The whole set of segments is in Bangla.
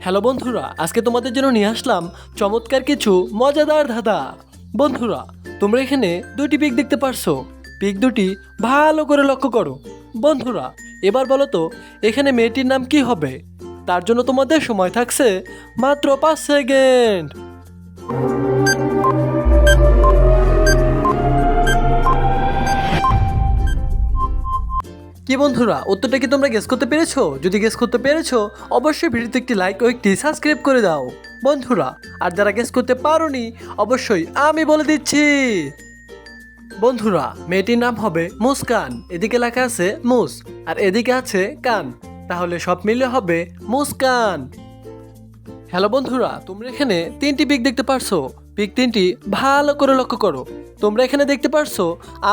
হ্যালো বন্ধুরা, আজকে তোমাদের জন্য নিয়ে আসলাম চমৎকার কিছু মজাদার ধাঁধা। বন্ধুরা, তোমরা এখানে দুটি পিক দেখতে পারছ। পিক দুটি ভালো করে লক্ষ্য করো। বন্ধুরা, এবার বলো তো, এখানে মেয়েটির নাম কি হবে? তার জন্য তোমাদের সময় থাকছে মাত্র পাঁচ সেকেন্ড। কি বন্ধুরা, উত্তরটা কি তোমরা গেস করতে পেরেছ? যদি গেস করতে পেরেছ, অবশ্যই ভিডিওতে একটি লাইক ও একটি সাবস্ক্রাইব করে দাও। বন্ধুরা, আর যারা গেস করতে পারোনি, অবশ্যই আমি বলে দিচ্ছি। বন্ধুরা, মেয়েটির নাম হবে মুসকান, এদিকে লেখা আছে মুস, আর এদিকে আছে কান। তাহলে সব মিলে হবে মুসকান। হ্যালো বন্ধুরা, তোমরা এখানে তিনটি পিক দেখতে পারছ। পিক তিনটি ভালো করে লক্ষ্য করো। তোমরা এখানে দেখতে পারছ,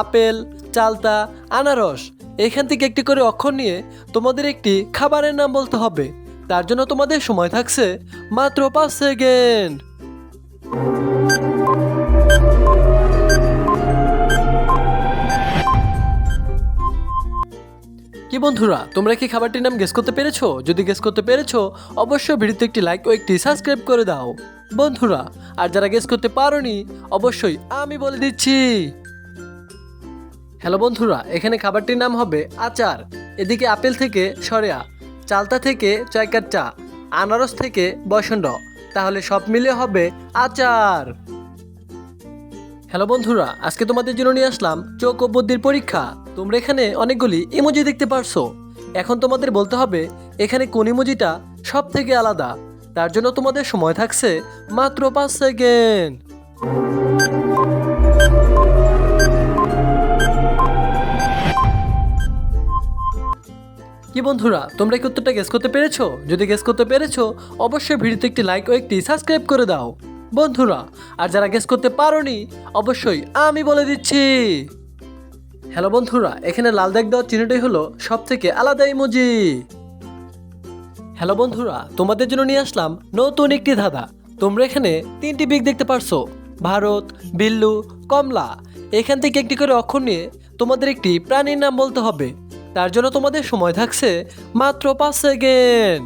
আপেল, চালতা, আনারস। এখান থেকে একটি করে অক্ষর নিয়ে তোমাদের একটি খাবারের নাম বলতে হবে। তার জন্য তোমাদের সময় থাকছে মাত্র পাঁচ সেকেন্ড। কি বন্ধুরা, তোমরা কি খাবারটির নাম গেস করতে পেরেছ? যদি গেস করতে পেরেছ, অবশ্যই ভিডিওতে একটি লাইক ও একটি সাবস্ক্রাইব করে দাও। বন্ধুরা, আর যারা গেস করতে পারোনি, অবশ্যই আমি বলে দিচ্ছি। হ্যালো বন্ধুরা, এখানে খাবারটির নাম হবে আচার। এদিকে আপেল থেকে সরেয়া, চালতা থেকে চয়কার চা আনারস থেকে বসন্ত। তাহলে সব মিলে হবে আচার। হ্যালো বন্ধুরা, আজকে তোমাদের জন্য নিয়ে আসলাম চোখ ও বুদ্ধির পরীক্ষা। তোমরা এখানে অনেকগুলি ইমোজি দেখতে পারছ। এখন তোমাদের বলতে হবে, এখানে কোন ইমোজিটা সব থেকে আলাদা? তার জন্য তোমাদের সময় থাকছে মাত্র পাঁচ সেকেন্ড। কি বন্ধুরা, তোমরা কি উত্তরটা গেস করতে পেরেছ? যদি গেস করতে পেরেছ, অবশ্যই ভিডিওতে একটি লাইক ও একটি সাবস্ক্রাইব করে দাও। বন্ধুরা, আর যারা গেস করতে পারোনি, অবশ্যই আমি বলে দিচ্ছি। হ্যালো বন্ধুরা, এখানে লাল দাগ দেওয়ার চিহ্নটাই হলো সব থেকে আলাদা ইমোজি হ্যালো বন্ধুরা, তোমাদের জন্য নিয়ে আসলাম নতুন একটি ধাঁধা। তোমরা এখানে তিনটি বিগ দেখতে পারছ, ভারত, বিল্লু, কমলা। এখান থেকে একটি করে অক্ষর নিয়ে তোমাদের একটি প্রাণীর নাম বলতে হবে। তার জন্য তোমাদের সময় থাকছে মাত্র পাঁচ সেকেন্ড।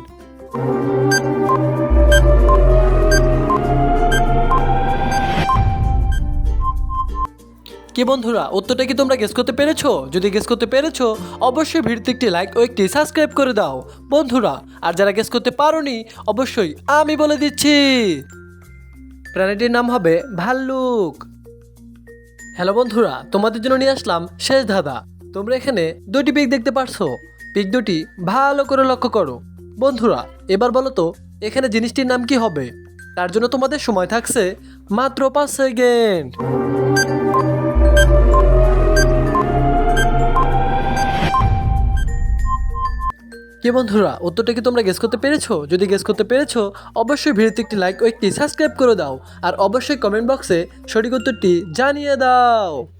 কি বন্ধুরা, উত্তরটা কি তোমরা গেস করতে পেরেছ? যদি গেস করতে পেরেছ, অবশ্যই ভিডিওতে একটি লাইক ও একটি সাবস্ক্রাইব করে দাও। বন্ধুরা, আর যারা গেস করতে পারোনি, অবশ্যই আমি বলে দিচ্ছি। প্রাণীটির নাম হবে ভাল্লুক। হ্যালো বন্ধুরা, তোমাদের জন্য নিয়ে আসলাম শেষ ধাঁধা। তোমরা এখানে দুটি পিক দেখতে পারছ। পিক দুটি ভালো করে লক্ষ্য করো। বন্ধুরা, এবার বলো তো, এখানে জিনিসটির নাম কি হবে? তার জন্য তোমাদের সময় থাকছে মাত্র পাঁচ সেকেন্ড কে বন্ধুরা, উত্তরটা কি তোমরা গেস করতে পেরেছ? যদি গেস করতে পেরেছ, অবশ্যই ভিডিওতে একটি লাইক ও একটি সাবস্ক্রাইব করে দাও। আর অবশ্যই কমেন্ট বক্সে সঠিক উত্তরটি জানিয়ে দাও।